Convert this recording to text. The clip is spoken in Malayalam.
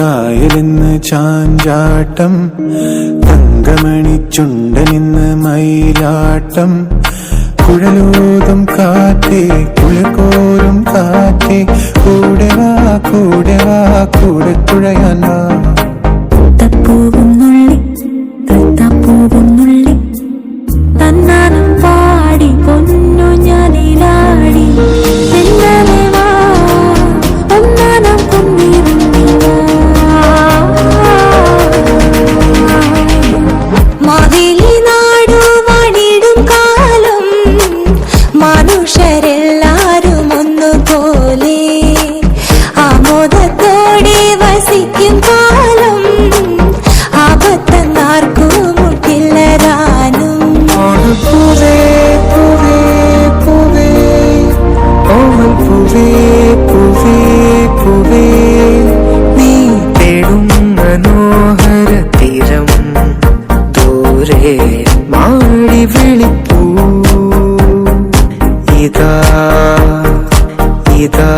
കായലെന്ന് ചാഞ്ചാട്ടം തങ്കമണിച്ചുണ്ടനെന്ന് മയിലാട്ടം. കുഴലൂതും കാറ്റേ കുഴക്കോരും കാറ്റേ കൂടെ വാ കൂടെ വാ കൂടെ തുഴയാൻ വാ മനോഹര തീരം ദൂരെ മാടി വിളിപ്പൂ. ഇതാ ഇതാ.